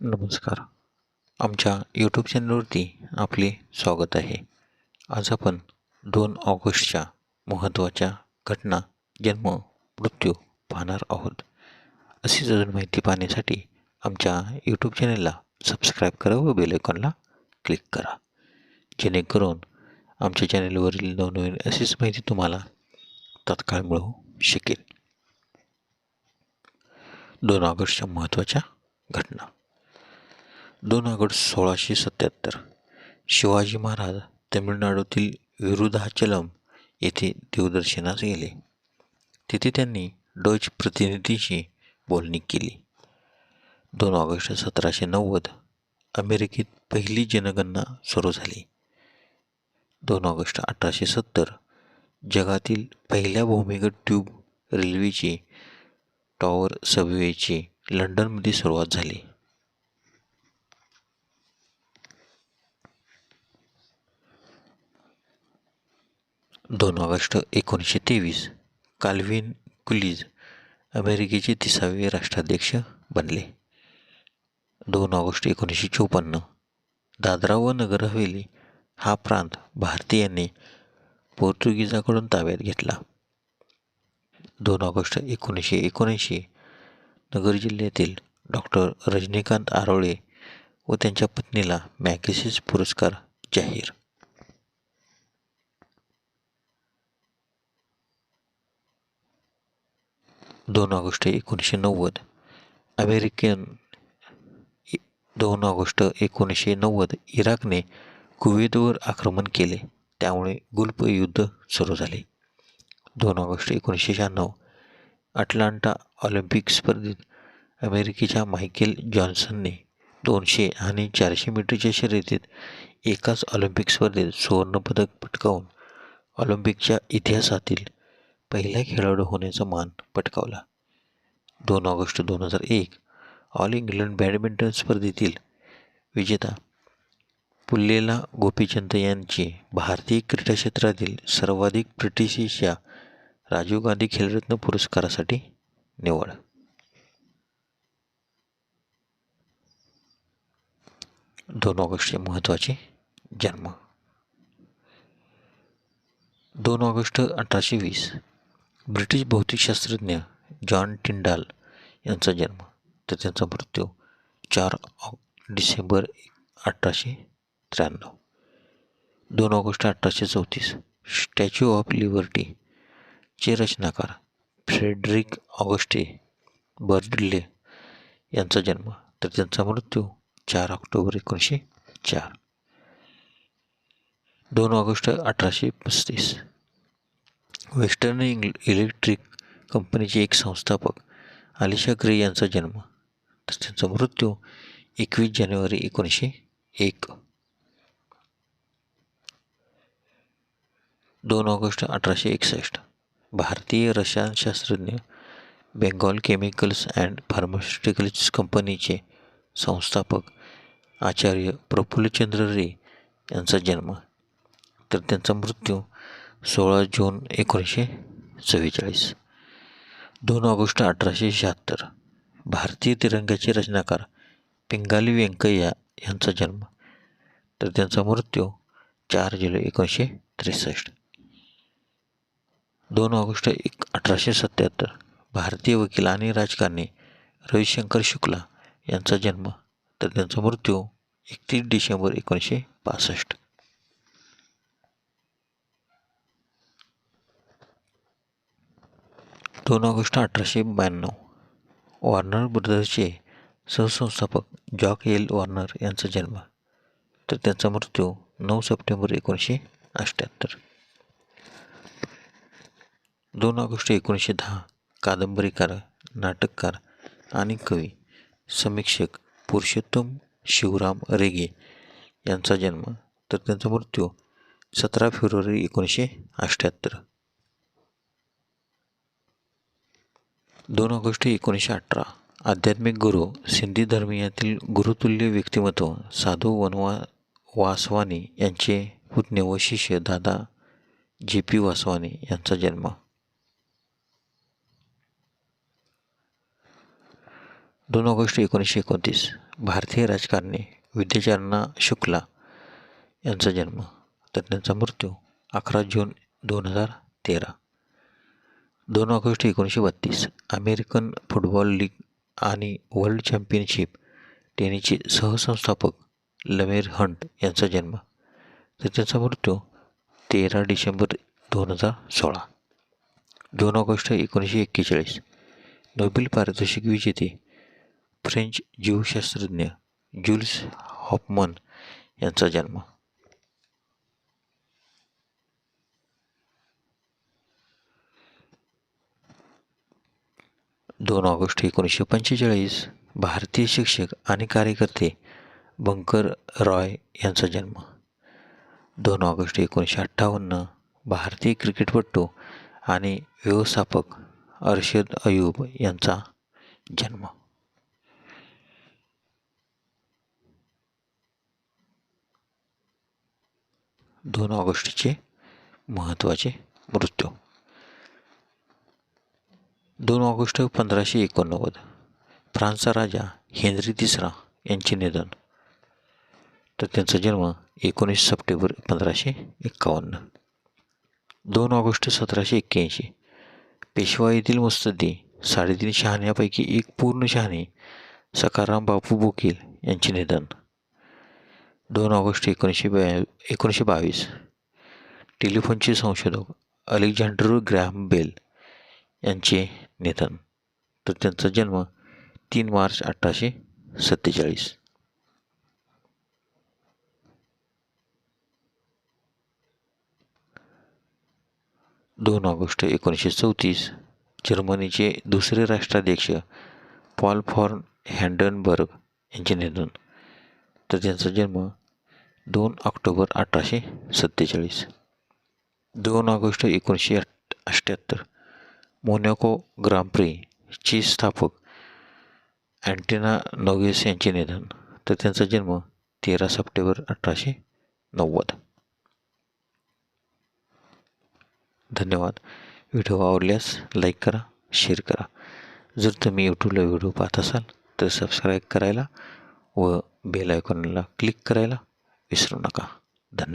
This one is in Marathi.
नमस्कार. आमच्या यूट्यूब चॅनलवरती आपले स्वागत आहे. आज आपण दोन ऑगस्टच्या महत्त्वाच्या घटना जन्म मृत्यू पाहणार आहोत. अशीच अजून माहिती पाहण्यासाठी आमच्या यूट्यूब चॅनलला सबस्क्राईब करा व बेलायकॉनला क्लिक करा. जेणेकरून आमच्या चॅनलवरील नवनवीन अशीच माहिती तुम्हाला तात्काळ मिळू शकेल. दोन ऑगस्टच्या महत्त्वाच्या घटना. दोन ऑगस्ट सोळाशे सत्याहत्तर. शिवाजी महाराज तमिळनाडूतील विरुधाचलम येथे देवदर्शनास गेले. तिथे त्यांनी डच प्रतिनिधीशी बोलणी केली. दोन ऑगस्ट सतराशे नव्वद अमेरिकेत पहिली जनगणना सुरू झाली. दोन ऑगस्ट अठराशे सत्तर जगातील पहिल्या भूमिगत ट्यूब रेल्वेची टॉवर सबवेची लंडनमध्ये सुरुवात झाली. दोन ऑगस्ट एकोणीसशे तेवीस काल्विन कुलीज अमेरिकेचे तिसावे राष्ट्राध्यक्ष बनले. दोन ऑगस्ट एकोणीसशे चोपन्न दादरा व नगर हवेली हा प्रांत भारतीयांनी पोर्तुगीजाकडून ताब्यात घेतला. दोन ऑगस्ट एकोणीसशे एकोणऐंशी नगर जिल्ह्यातील डॉक्टर रजनीकांत आरोळे व त्यांच्या पत्नीला मॅगेसिस पुरस्कार जाहीर दोन ऑगस्ट एकोणीसशे नव्वद. अमेरिकन दोन ऑगस्ट एकोणीसशे नव्वद इराकने कुवेतवर आक्रमण केले. त्यामुळे गुल्फ युद्ध सुरू झाले. दोन ऑगस्ट एकोणीसशे शहाण्णव अटलांटा ऑलिम्पिक स्पर्धेत अमेरिकेच्या मायकेल जॉन्सनने दोनशे आणि चारशे मीटरच्या शर्यतीत एकाच ऑलिम्पिक स्पर्धेत सुवर्णपदक पटकावून ऑलिम्पिकच्या इतिहासातील पहिला खेळाडू होण्याचा मान पटकावला. दोन ऑगस्ट दोन हजार एक ऑल इंग्लंड बॅडमिंटन स्पर्धेतील विजेता पुल्लेला गोपीचंद यांची भारतीय क्रीडा क्षेत्रातील सर्वाधिक प्रिटिशिया राजीव गांधी खेलरत्न पुरस्कारासाठी निवड. दोन ऑगस्टचे महत्त्वाचे जन्म. दोन ऑगस्ट अठराशे वीस ब्रिटिश भौतिकशास्त्रज्ञ जॉन टिंडाल यांचा जन्म तर त्यांचा मृत्यू चार डिसेंबर अठराशे त्र्याण्णव. दोन ऑगस्ट अठराशे चौतीस स्टॅच्यू ऑफ लिबर्टी चे रचनाकार फ्रेडरिक ऑगस्टे बर्डले यांचा जन्म तर त्यांचा मृत्यू चार ऑक्टोबर एकोणीसशे चार. दोन ऑगस्ट अठराशे पस्तीस वेस्टर्न इंग इलेक्ट्रिक कंपनीचे एक संस्थापक आलिशा ग्रे यांचा जन्म. तर त्यांचा मृत्यू एकवीस जानेवारी एकोणीसशे एक. दोन ऑगस्ट अठराशे एकसष्ट. भारतीय रसायनशास्त्रज्ञ बेंगॉल केमिकल्स अँड फार्मास्युटिकल्स कंपनीचे संस्थापक आचार्य प्रफुल्लचंद्र रे यांचा जन्म. तर त्यांचा मृत्यू सोळा जून एकोणीसशे चव्वेचाळीस. दोन ऑगस्ट अठराशे शहात्तर. भारतीय तिरंग्याचे रचनाकार पिंगाली व्यंकय्या यांचा जन्म. तर त्यांचा मृत्यू चार जुलै एकोणीसशे त्रेसष्ट. दोन ऑगस्ट एक अठराशे सत्याहत्तर. भारतीय वकील आणि राजकारणी रविशंकर शुक्ला यांचा जन्म. तर त्यांचा मृत्यू एकतीस डिसेंबर एकोणीसशे पासष्ट. दोन ऑगस्ट अठराशे ब्याण्णव. वॉर्नर ब्रदर्सचे सहसंस्थापक जॉक एल. वॉर्नर यांचा जन्म. तर त्यांचा मृत्यू नऊ सप्टेंबर एकोणीसशे अठ्ठ्याहत्तर. दोन ऑगस्ट एकोणीसशे दहा कादंबरीकार नाटककार आणि कवी समीक्षक पुरुषोत्तम शिवराम रेगे यांचा जन्म. तर त्यांचा मृत्यू सतरा फेब्रुवारी एकोणीसशे अठ्ठ्याहत्तर. दोन ऑगस्ट एकोणीसशे अठरा. आध्यात्मिक गुरु सिंधी धर्मीयातील गुरुतुल्य व्यक्तिमत्व साधू वनवा वासवानी यांचे पुतणे व शिष्य दादा जे पी वासवानी यांचा जन्म. दोन ऑगस्ट एकोणीसशे एकोणतीस. भारतीय राजकारणी विद्याचरणा शुक्ला यांचा जन्म. तर त्यांचा मृत्यू अकरा जून दोन हजार तेरा. दोन ऑगस्ट एकोणीसशे बत्तीस अमेरिकन फुटबॉल लीग आणि वर्ल्ड चॅम्पियनशिप टेनिसचे सहसंस्थापक लमेर हंट यांचा जन्म. तर त्यांचा मृत्यू तेरा डिसेंबर दोन हजार सोळा दोन ऑगस्ट एकोणीसशे एक्केचाळीस नोबेल पारितोषिक विजेते फ्रेंच जीवशास्त्रज्ञ जुल्स हॉपमन यांचा जन्म. दोन ऑगस्ट एकोणीसशे पंचेचाळीस भारतीय शिक्षक आणि कार्यकर्ते बंकर रॉय यांचा जन्म. दोन ऑगस्ट एकोणीसशे अठ्ठावन्न भारतीय क्रिकेटपटू आणि व्यवस्थापक अर्शद अयूब यांचा जन्म. दोन ऑगस्टचे महत्त्वाचे मृत्यू. दोन ऑगस्ट पंधराशे एकोणनव्वद. फ्रान्सचा राजा हेनरी तिसरा यांचे निधन. तर त्यांचा जन्म एकोणीस सप्टेंबर पंधराशे एक्कावन्न दोन ऑगस्ट सतराशे एक्क्याऐंशी. येथील मुत्सद्दी साडेतीन शहाण्यापैकी एक पूर्ण शहाणे सकाराम बापू बोकील यांचे निधन. दोन ऑगस्ट एकोणीसशे ब्या एकोणीसशे बावीस. टेलिफोनचे संशोधक अलेक्झांडर ग्रॅम बेल यांचे निधन. तर त्यांचा जन्म तीन मार्च अठराशे सत्तेचाळीस. दोन ऑगस्ट एकोणीसशे चौतीस जर्मनीचे दुसरे राष्ट्राध्यक्ष पॉल फॉर्न हँडनबर्ग यांचे निधन. तर त्यांचा जन्म दोन ऑक्टोबर अठराशे सत्तेचाळीस. दोन ऑगस्ट एकोणीसशे अठ अठ्याहत्तर मोनॅको ग्रांप्रीचे स्थापक अँटिना नोगेस यांचे निधन. तर त्यांचा जन्म तेरा सप्टेंबर अठराशे नव्वद. धन्यवाद. व्हिडिओ आवडल्यास लाईक करा शेअर करा. जर तुम्ही यूट्यूबला व्हिडिओ पाहत असाल तर सबस्क्राईब करायला व बेल आयकॉनला क्लिक करायला विसरू नका. धन्यवाद.